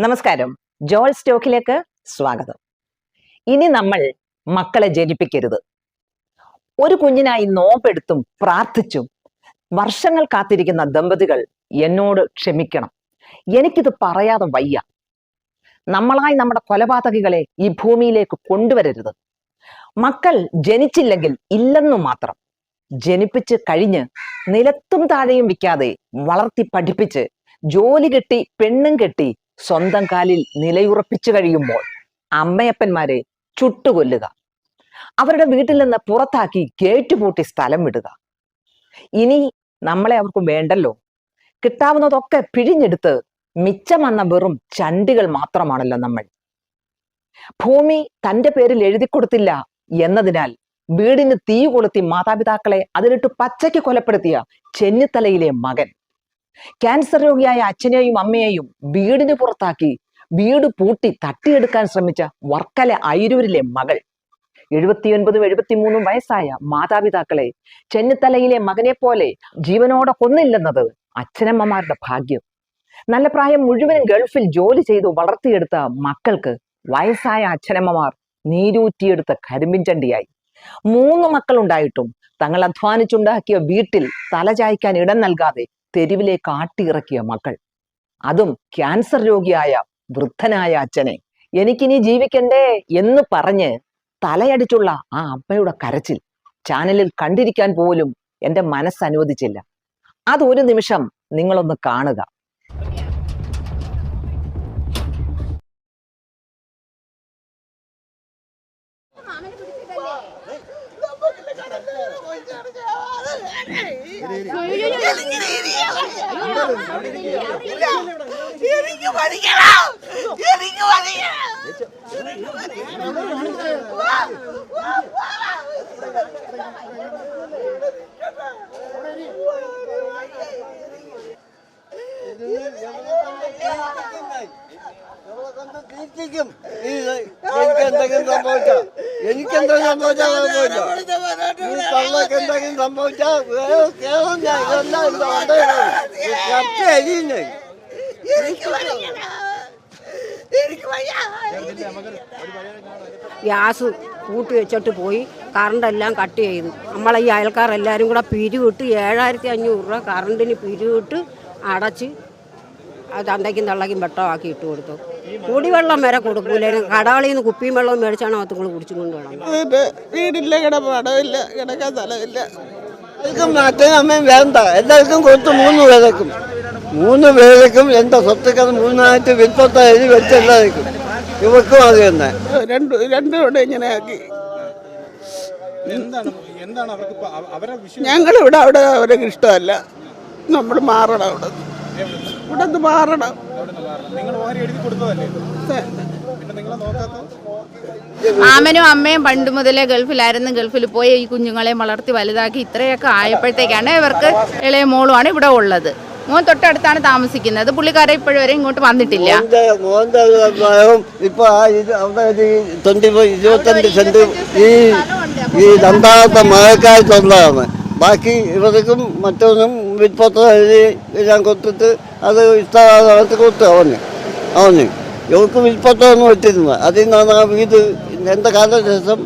നമസ്കാരം. ജോൾ സ്റ്റോക്കിലേക്ക് സ്വാഗതം. ഇനി നമ്മൾ മക്കളെ ജനിപ്പിക്കരുത്. ഒരു കുഞ്ഞിനായി നോമ്പെടുത്തും പ്രാർത്ഥിച്ചും വർഷങ്ങൾ കാത്തിരിക്കുന്ന ദമ്പതികൾ എന്നോട് ക്ഷമിക്കണം. എനിക്കിത് പറയാതെ വയ്യ. നമ്മളായി നമ്മുടെ കൊലപാതകികളെ ഈ ഭൂമിയിലേക്ക് കൊണ്ടുവരരുത്. മക്കൾ ജനിച്ചില്ലെങ്കിൽ ഇല്ലെന്നു മാത്രം. ജനിപ്പിച്ച് കഴിഞ്ഞ് നിലത്തും താഴെയും വിൽക്കാതെ വളർത്തി പഠിപ്പിച്ച് ജോലി കെട്ടി പെണ്ണും കെട്ടി സ്വന്തം കാലിൽ നിലയുറപ്പിച്ചു കഴിയുമ്പോൾ അമ്മയപ്പന്മാരെ ചുട്ടുകൊല്ലുക. അവരുടെ വീട്ടിൽ നിന്ന് പുറത്താക്കി ഗേറ്റ് പൂട്ടി സ്ഥലം വിടുക. ഇനി നമ്മളെ അവർക്ക് വേണ്ടല്ലോ. കിട്ടാവുന്നതൊക്കെ പിഴിഞ്ഞെടുത്ത് മിച്ചം വന്ന വെറും ചണ്ടികൾ മാത്രമാണല്ലോ നമ്മൾ. ഭൂമി തന്റെ പേരിൽ എഴുതി കൊടുത്തില്ല എന്നതിനാൽ വീടിന് തീ കൊളുത്തി മാതാപിതാക്കളെ അതിലിട്ട് പച്ചയ്ക്ക് കൊലപ്പെടുത്തിയ ചെന്നിത്തലയിലെ മകൻ. ക്യാൻസർ രോഗിയായ അച്ഛനെയും അമ്മയെയും വീടിന് പുറത്താക്കി വീട് പൂട്ടി തട്ടിയെടുക്കാൻ ശ്രമിച്ച വർക്കല അയിരൂരിലെ മകൾ. എഴുപത്തിയൊൻപതും എഴുപത്തിമൂന്നും വയസ്സായ മാതാപിതാക്കളെ ചെന്നിത്തലയിലെ മകനെ പോലെ ജീവനോടെ കൊന്നില്ലെന്നത് അച്ഛനമ്മമാരുടെ ഭാഗ്യം. നല്ല പ്രായം മുഴുവനും ഗൾഫിൽ ജോലി ചെയ്തു വളർത്തിയെടുത്ത മക്കൾക്ക് വയസ്സായ അച്ഛനമ്മമാർ നീരൂറ്റിയെടുത്ത കരിമ്പിൻ ചണ്ടിയായി മൂന്ന് മക്കളുണ്ടായിട്ടും തങ്ങൾ അധ്വാനിച്ചുണ്ടാക്കിയ വീട്ടിൽ തലചായ്ക്കാൻ ഇടം നൽകാതെ തെരുവിലേക്ക് ആട്ടിയിറക്കിയ മക്കൾ അതും ക്യാൻസർ രോഗിയായ വൃദ്ധനായ അച്ഛനെ എനിക്കിനി ജീവിക്കണ്ടേ എന്ന് പറഞ്ഞ് തലയടിച്ചുള്ള ആ അമ്മയുടെ കരച്ചിൽ ചാനലിൽ കണ്ടിരിക്കാൻ പോലും എന്റെ മനസ്സ് അനുവദിച്ചില്ല അതൊരു നിമിഷം നിങ്ങളൊന്ന് കാണുക എനിക്ക് പഠിക്കണം എനിക്ക് പഠിക്കണം തീർച്ചയ്ക്കും ഈ എനിക്ക് എന്തെങ്കിലും സംഭവിച്ച എനിക്ക് എന്തെങ്കിലും സംഭവിച്ചാൽ സംഭവിച്ച ഈ തള്ളക്ക് എന്തെങ്കിലും സംഭവിച്ചാൽ കേളം ഞാൻ ഇതെല്ലാം ഗ്യാസ് കൂട്ടി വെച്ചിട്ട് പോയി കറണ്ട് എല്ലാം കട്ട് ചെയ്തു. നമ്മളെ ഈ അയൽക്കാർ എല്ലാവരും കൂടെ പിരിവിട്ട് ഏഴായിരത്തി അഞ്ഞൂറ് രൂപ കറണ്ടിന് പിരിവിട്ട് അടച്ച് അത് തന്തയ്ക്കും തള്ളയ്ക്കും വെട്ടമാക്കി ഇട്ട് കൊടുത്തു. കുടിവെള്ളം വരെ കൊടുക്കൂലായിരുന്നു. കടകളിൽ നിന്ന് കുപ്പിയും വെള്ളവും മേടിച്ചാണ് അത് കുടിച്ചും കൊണ്ട് കിടന്നത് വീട് വീടില്ല കിടപ്പാടമില്ല കിടക്കാൻ സ്ഥലമില്ല. എല്ലാവർക്കും അച്ഛനും അമ്മയും വേണ്ട. എല്ലാവർക്കും കൊടുത്ത് മൂന്ന് പേരേക്കും. മൂന്ന് പേരേക്കും എന്റെ സ്വത്തുക്കൾ മൂന്നായിട്ട് വിൽപ്പത്ത എഴുതി വെച്ച് എല്ലാവർക്കും. ഇവർക്കും അത് തന്നെ. രണ്ട് രണ്ടും കൂടെ ഇങ്ങനെ ആക്കി. എന്താണ് എന്താണ് അവർക്ക് അവരെ വിഷയം? ഞങ്ങൾ ഇവിടെ അവിടെ അവർക്ക് ഇഷ്ടമല്ല. നമ്മൾ മാറണം അവിടെ. ഇവിടെ നിന്ന് മാറണം. മാറണം? നിങ്ങൾ ഓഹരി എഴുതി കൊടുത്തതല്ലേ? നിങ്ങളെ അമ്മയും പണ്ട് മുതലേ ഗൾഫിലായിരുന്നു. ഗൾഫിൽ പോയി ഈ കുഞ്ഞുങ്ങളെ വളർത്തി വലുതാക്കി ഇത്രയൊക്കെ ആയപ്പോഴത്തേക്കാണ് ഇവർക്ക് ഇളയ മോളുമാണ് ഇവിടെ ഉള്ളത്. മോൻ തൊട്ടടുത്താണ് താമസിക്കുന്നത്. പുള്ളിക്കാരെ ഇപ്പോഴും ഇങ്ങോട്ട് വന്നിട്ടില്ല. സെന്റ് ഈ മഴക്കാലത്തുള്ളതാണ് ബാക്കി ഇവർക്കും മറ്റൊന്നും വിൽപ്പത്ര എഴുതി ഞാൻ കൊടുത്തിട്ട് അത് അവർക്ക് കൊടുത്തു അവന്. അവന്. ഇവർക്ക് വിൽപ്പത്തൊന്നും വെച്ചിരുന്നത് അതിൽ നിന്നാണ് ആ വീട് എന്റെ കാലശേഷം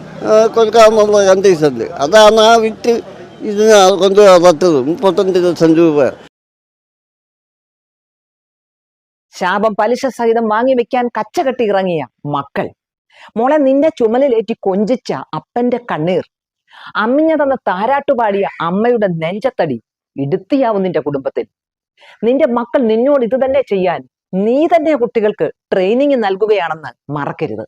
കൊടുക്കാമെന്നുള്ള കണ്ടീഷനിൽ അതാണ് ആ വിറ്റ് ഇതിന് കൊണ്ട് മുപ്പത്തഞ്ച് ലക്ഷം രൂപ. ശാപം പലിശ സഹിതം വാങ്ങി വെക്കാൻ കച്ചകെട്ടി ഇറങ്ങിയ മക്കൾ. മോളെ നിന്റെ ചുമലിലേറ്റി കൊഞ്ചിച്ച അപ്പന്റെ കണ്ണീർ. അമ്മിഞ്ഞതെന്ന് താരാട്ടുപാടിയ അമ്മയുടെ നെഞ്ചത്തടി ഇടുത്തിയാവും നിന്റെ കുടുംബത്തിൽ. നിന്റെ മക്കൾ നിന്നോട് ഇത് തന്നെ ചെയ്യാൻ നീ തന്നെ കുട്ടികൾക്ക് ട്രെയിനിങ് നൽകുകയാണെന്ന് മറക്കരുത്.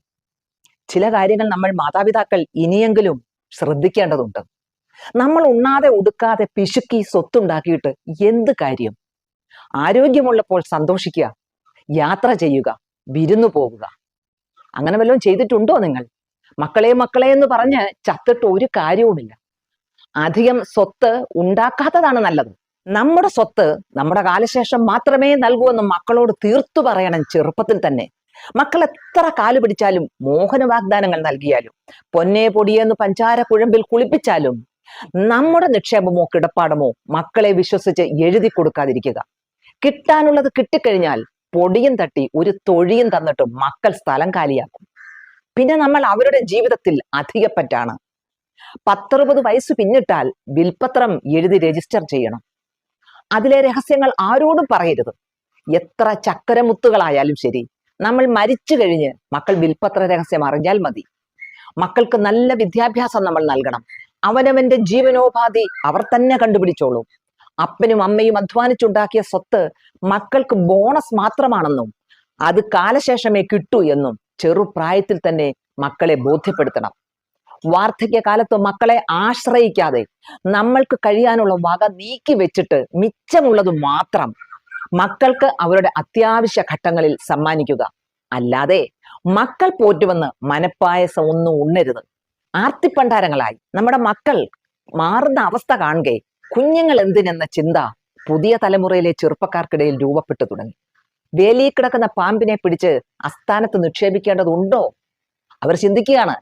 ചില കാര്യങ്ങൾ നമ്മൾ മാതാപിതാക്കൾ ഇനിയെങ്കിലും ശ്രദ്ധിക്കേണ്ടതുണ്ട്. നമ്മൾ ഉണ്ണാതെ ഉടുക്കാതെ പിശുക്കി സ്വത്തുണ്ടാക്കിയിട്ട് എന്ത് കാര്യം? ആരോഗ്യമുള്ളപ്പോൾ സന്തോഷിക്കുക യാത്ര ചെയ്യുക വിരുന്നു പോവുക അങ്ങനെ വല്ലതും ചെയ്തിട്ടുണ്ടോ നിങ്ങൾ? മക്കളെ മക്കളെ എന്ന് പറഞ്ഞ് ചത്തിട്ട് ഒരു കാര്യവുമില്ല. അധികം സ്വത്ത് ഉണ്ടാക്കാത്തതാണ് നല്ലത്. നമ്മുടെ സ്വത്ത് നമ്മുടെ കാലശേഷം മാത്രമേ നൽകൂ എന്ന് മക്കളോട് തീർത്തു പറയണം ചെറുപ്പത്തിൽ തന്നെ. മക്കൾ എത്ര കാൽ പിടിച്ചാലും മോഹന വാഗ്ദാനങ്ങൾ നൽകിയാലും പൊന്നെ പൊടിയെന്ന് പഞ്ചാര കുഴമ്പിൽ കുളിപ്പിച്ചാലും നമ്മുടെ നിക്ഷേപമോ കിടപ്പാടമോ മക്കളെ വിശ്വസിച്ച് എഴുതി കൊടുക്കാതിരിക്കുക. കിട്ടാനുള്ളത് കിട്ടിക്കഴിഞ്ഞാൽ പൊടിയും തട്ടി ഒരു തൊഴിയും തന്നിട്ട് മക്കൾ സ്ഥലം കാലിയാക്കും. പിന്നെ നമ്മൾ അവരുടെ ജീവിതത്തിൽ അധികപ്പറ്റാണ്. പത്തറുപത് വയസ്സ് പിന്നിട്ടാൽ വിൽപത്രം എഴുതി രജിസ്റ്റർ ചെയ്യണം. അതിലെ രഹസ്യങ്ങൾ ആരോടും പറയരുത്. എത്ര ചക്കരമുത്തുകളായാലും ശരി നമ്മൾ മരിച്ചു കഴിഞ്ഞ് മക്കൾ വിൽപ്പത്ര രഹസ്യം അറിഞ്ഞാൽ മതി. മക്കൾക്ക് നല്ല വിദ്യാഭ്യാസം നമ്മൾ നൽകണം. അവനവന്റെ ജീവനോപാധി അവർ തന്നെ കണ്ടുപിടിച്ചോളൂ. അപ്പനും അമ്മയും അധ്വാനിച്ചുണ്ടാക്കിയ സ്വത്ത് മക്കൾക്ക് ബോണസ് മാത്രമാണെന്നും അത് കാലശേഷമേ കിട്ടൂ എന്നും ചെറുപ്രായത്തിൽ തന്നെ മക്കളെ ബോധ്യപ്പെടുത്തണം. വാർദ്ധക്യകാലത്ത് മക്കളെ ആശ്രയിക്കാതെ നമ്മൾക്ക് കഴിയാനുള്ള വക നീക്കി വെച്ചിട്ട് മിച്ചമുള്ളത് മാത്രം മക്കൾക്ക് അവരുടെ അത്യാവശ്യ ഘട്ടങ്ങളിൽ സമ്മാനിക്കുക. അല്ലാതെ മക്കൾ പോറ്റുവെന്ന് മനപ്പായസം ഒന്നും ഉണ്ണരുത്. ആർത്തിപ്പണ്ടാരങ്ങളായി. നമ്മുടെ മക്കൾ മാറുന്ന അവസ്ഥ കാണുക കുഞ്ഞുങ്ങൾ എന്തിനെന്ന ചിന്ത പുതിയ തലമുറയിലെ ചെറുപ്പക്കാർക്കിടയിൽ രൂപപ്പെട്ടു തുടങ്ങി. വേലിയിൽ കിടക്കുന്ന പാമ്പിനെ പിടിച്ച് അസ്ഥാനത്ത് നിക്ഷേപിക്കേണ്ടതുണ്ടോ? അവർ ചിന്തിക്കുകയാണ്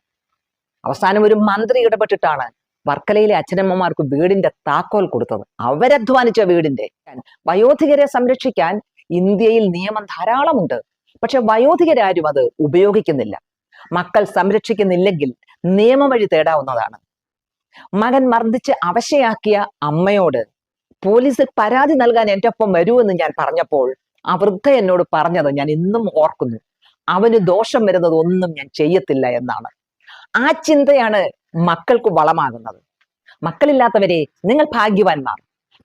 അവസാനം ഒരു മന്ത്രി ഇടപെട്ടിട്ടാണ് വർക്കലയിലെ അച്ഛനമ്മമാർക്ക് വീടിന്റെ താക്കോൽ കൊടുത്തത്. അവരധ്വാനിച്ച വീടിന്റെ വയോധികരെ സംരക്ഷിക്കാൻ ഇന്ത്യയിൽ നിയമം ധാരാളമുണ്ട്. പക്ഷെ വയോധികരാരും അത് ഉപയോഗിക്കുന്നില്ല. മക്കൾ സംരക്ഷിക്കുന്നില്ലെങ്കിൽ നിയമം വഴി തേടാവുന്നതാണ്. മകൻ മർദ്ദിച്ച് അവശയാക്കിയ അമ്മയോട് പോലീസിൽ പരാതി നൽകാൻ എന്റെ ഒപ്പം വരൂ എന്ന് ഞാൻ പറഞ്ഞപ്പോൾ ആ വൃദ്ധ എന്നോട് പറഞ്ഞത് ഞാൻ ഇന്നും ഓർക്കുന്നു. അവന് ദോഷം വരുന്നത് ഒന്നും ഞാൻ ചെയ്യത്തില്ല എന്നാണ്. ആ ചിന്തയാണ് മക്കൾക്ക് വളമാകുന്നത്. മക്കളില്ലാത്തവരെ നിങ്ങൾ ഭാഗ്യവാന്മാർ.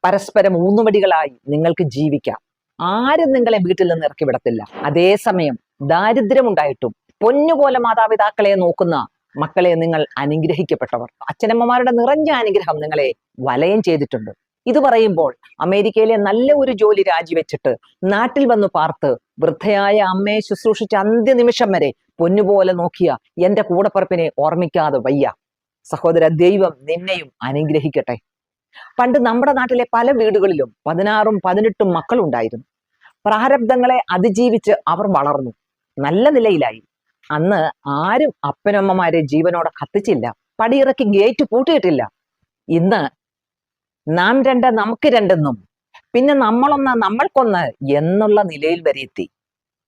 പരസ്പരം ഊന്നുവടികളായി നിങ്ങൾക്ക് ജീവിക്കാം. ആരും നിങ്ങളെ വീട്ടിൽ നിന്ന് ഇറക്കി വിടത്തില്ല. അതേസമയം ദാരിദ്ര്യമുണ്ടായിട്ടും പൊന്നുപോലെ മാതാപിതാക്കളെ നോക്കുന്ന മക്കളെ നിങ്ങൾ അനുഗ്രഹിക്കപ്പെട്ടവർ. അച്ഛനമ്മമാരുടെ നിറഞ്ഞ അനുഗ്രഹം നിങ്ങളെ വലയം ചെയ്തിട്ടുണ്ട്. ഇത് പറയുമ്പോൾ അമേരിക്കയിലെ നല്ല ഒരു ജോലി രാജിവെച്ചിട്ട് നാട്ടിൽ വന്ന് പാർത്ത് വൃദ്ധയായ അമ്മയെ ശുശ്രൂഷിച്ച അന്ത്യ നിമിഷം വരെ പൊന്നുപോലെ നോക്കിയ എന്റെ കൂടപ്പറപ്പിനെ ഓർമ്മിക്കാതെ വയ്യ. സഹോദര ദൈവം നിന്നെയും അനുഗ്രഹിക്കട്ടെ. പണ്ട് നമ്മുടെ നാട്ടിലെ പല വീടുകളിലും പതിനാറും പതിനെട്ടും മക്കളുണ്ടായിരുന്നു. പ്രാരബ്ധങ്ങളെ അതിജീവിച്ച് അവർ വളർന്നു. നല്ല നിലയിലായി. അന്ന് ആരും അപ്പനമ്മമാരെ ജീവനോടെ കത്തിച്ചില്ല. പടിയിറക്കി ഗേറ്റ് പൂട്ടിയിട്ടില്ല. ഇന്ന് നാം രണ്ട് നമുക്ക് രണ്ടെന്നും പിന്നെ നമ്മളൊന്ന് നമ്മൾക്കൊന്ന് എന്നുള്ള നിലയിൽ വരെ എത്തി.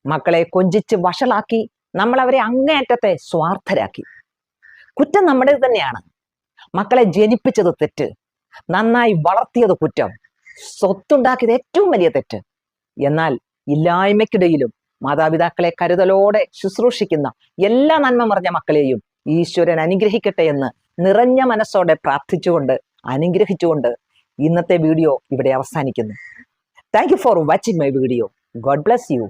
മക്കളെ കൊഞ്ചിച്ച് വഷളാക്കി നമ്മൾ അവരെ അങ്ങേയറ്റത്തെ സ്വാർത്ഥരാക്കി. കുറ്റം നമ്മുടെ തന്നെയാണ്. മക്കളെ ജനിപ്പിച്ചത് തെറ്റ് നന്നായി വളർത്തിയത് കുറ്റം സ്വത്തുണ്ടാക്കിയത് ഏറ്റവും വലിയ തെറ്റ്. എന്നാൽ ഇല്ലായ്മയ്ക്കിടയിലും മാതാപിതാക്കളെ കരുതലോടെ ശുശ്രൂഷിക്കുന്ന എല്ലാ നന്മ മറിഞ്ഞ മക്കളെയും ഈശ്വരൻ അനുഗ്രഹിക്കട്ടെ എന്ന് നിറഞ്ഞ മനസ്സോടെ പ്രാർത്ഥിച്ചുകൊണ്ട് അനുഗ്രഹിച്ചുകൊണ്ട് ഇന്നത്തെ വീഡിയോ ഇവിടെ അവസാനിക്കുന്നു. Thank you for watching my video God bless you